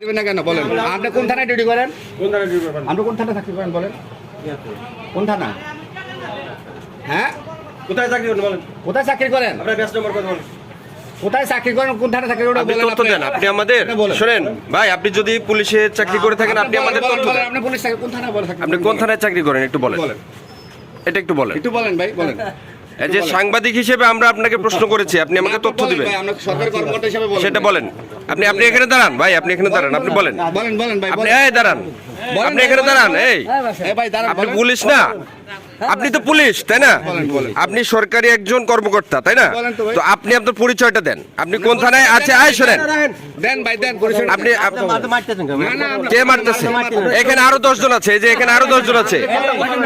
দেবেন না কেন? বলেন। আপনি কোন থানায় ডিউটি করেন? কোন জায়গায় ডিউটি আপনি কোন থানায় চাকরি করেন বলেন? কোন থানা? হ্যাঁ? কোথায় চাকরি করেন বলেন? কোথায় চাকরি করেন? আপনার ব্যস্ত নম্বর কথা বলেন? কোথায় চাকরি করেন কোন থানায় চাকরি করেন আপনি বলেন তথ্য দেন আপনি আমাদের আপনি ভাই আপনি যদি পুলিশে চাকরি করে থাকেন আপনি আমাদের তথ্য দেন। আপনি পুলিশ কোন থানায় বলে থাকেন? আপনি কোন থানায় চাকরি করেন একটু বলেন। এটা একটু বলেন। একটু বলেন ভাই বলেন। যে সাংবাদিক হিসেবে আমরা আপনাকে প্রশ্ন করেছি আপনি আমাকে তথ্য দিবেন। সেটা বলেন। আপনি আপনি এখানে দাঁড়ান ভাই আপনি এখানে দাঁড়ান আপনি বলেন আপনি এই দাঁড়ান। আপনি এখানে দাঁড়ান এই। আপনি পুলিশ না? আপনি তো পুলিশ তাই না? বলেন, বলেন। আপনি সরকারি একজন কর্মকর্তা তাই না? তো আপনি আপনার পরিচয়টা দেন। আপনি কোন থানায় আছে? আয় শোনেন। দেন ভাই দেন পরিচয় আপনি কে মারতেছে? এখানে আরও দশজন আছে। যে এখানে আরও দশজন আছে।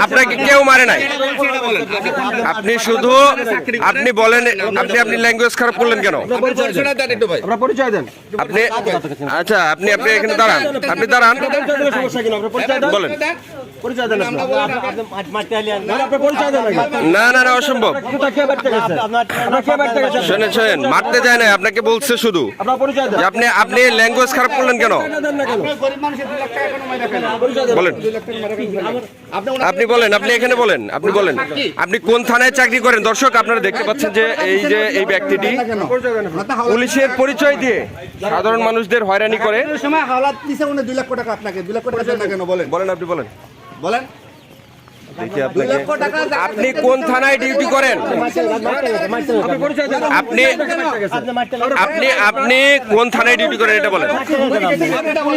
আপনাকে কেউ মারে নাই। আপনি শুধু আপনি বলেন আপনি আপনি ল্যাঙ্গুয়েজ খারাপ করলেন কেন? আপনি আচ্ছা আপনি আপনি এখানে দাঁড়ান। আপনি দাঁড়ান। সমস্যা কিনা আপনার পরিচয় দেন। বলেন। না না না অসম্ভব। শোনেন শোনেন মারতে যায় না আপনাকে বলছে শুধু। আপনি আপনি ল্যাঙ্গুয়েজ খারাপ করলেন কেন? লাখ? বলেন। লাখ। আপনি বলেন আপনি এখানে বলেন আপনি বলেন। আপনি কোন থানায় চাকরি করেন? দর্শক আপনারা দেখতে পাচ্ছেন যে এই যে এই ব্যক্তিটি পুলিশের পরিচয় দিয়ে সাধারণ মানুষদের হয়রানি করে। সময় হাওলাত দিছে উনি দুই লক্ষ টাকা আপনাকে। দুই লক্ষ টাকা কেন বলেন? বলেন আপনি বলেন। বলেন দেখি আপনাকে। আপনি কোন থানায় ডিউটি করেন? আপনি আপনি আপনি কোন থানায় ডিউটি করেন এটা বলেন।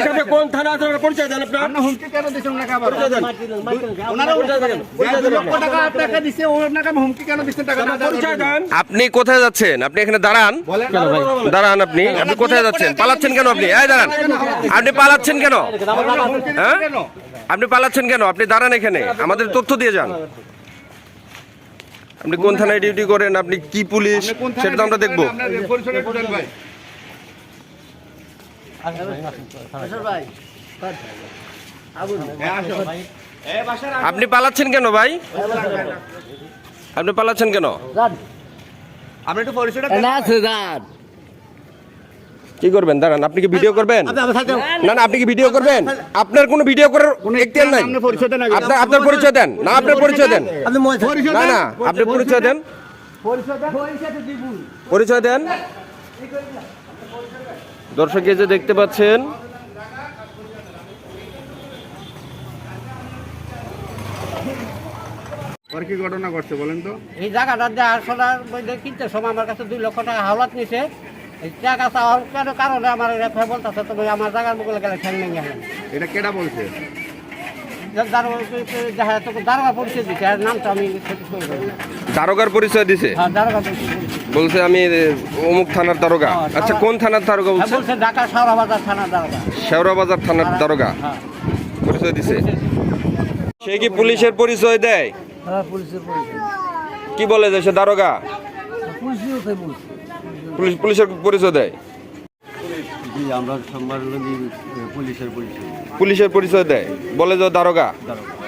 আপনি কোন থানা পরিচয় দেন কোথায় যাচ্ছেন? আপনি এখানে দাঁড়ান। দাঁড়ান আপনি। আপনি কোথায় যাচ্ছেন? পালাচ্ছেন কেন আপনি? এই দাঁড়ান। আপনি পালাচ্ছেন কেন? হ্যাঁ? কেন আপনি পালাচ্ছেন কেন? আপনি দাঁড়ান এখানে। আমাদের তথ্য দিয়ে যান। আপনি কোন থানায় ডিউটি করেন আপনি কি পুলিশ সেটা তো আমরা দেখব। আপনি পালাচ্ছেন কেন ভাই? আপনি পালাচ্ছেন কেন? আপনি একটু পরিচয়টা। কি করবেন? দাঁড়ান আপনি কি ভিডিও করবেন? না না আপনি কি ভিডিও করবেন? আপনার কোনো ভিডিও করার এখতিয়ার নাই। আপনি পরিচয় দেন আগে। আপনার আপনার পরিচয় দেন। না আপনার পরিচয় দেন। পরিচয় না দেন। না আপনি পরিচয় দেন। পরিচয় দেন। দর্শক এই যে দেখতে পাচ্ছেন। ওর কি ঘটনা ঘটছে বলেন তো? এই জায়গাটা সোনার মধ্যে কিনতে সময় আমার কাছে দুই লক্ষ টাকা হাওলাত নিছে। টাকা চাওয়ার কেন কারণে আমার রেফার বলতেছে তুমি আমার জায়গার মুখে গেলে ঠেল ভেঙে গেলেন এটা কেডা বলছে? দারোগা পরিচয় দিচ্ছে আমি সেটা করে দেবো। দারোগার পরিচয় দিছে? হ্যাঁ পরিচয় দিচ্ছে। বলছে আমি অমুক থানার দারোগা। আচ্ছা কোন থানার দারোগা হ্যাঁ, বলছে? ঢাকা সারাবাজার থানার দারোগা। শেওড়াবাজার থানার দারোগা। হ্যাঁ। পরিচয় দিছে? সে কি পুলিশের পরিচয় দেয়? হ্যাঁ পুলিশের পরিচয়। কি বলে যে সে দারোগা? বলছে পুলিশ পুলিশের পরিচয় দেয়? আমরা পুলিশের পরিচয়। পুলিশের পরিচয় দেয়। বলে যে দারোগা। দারোগা।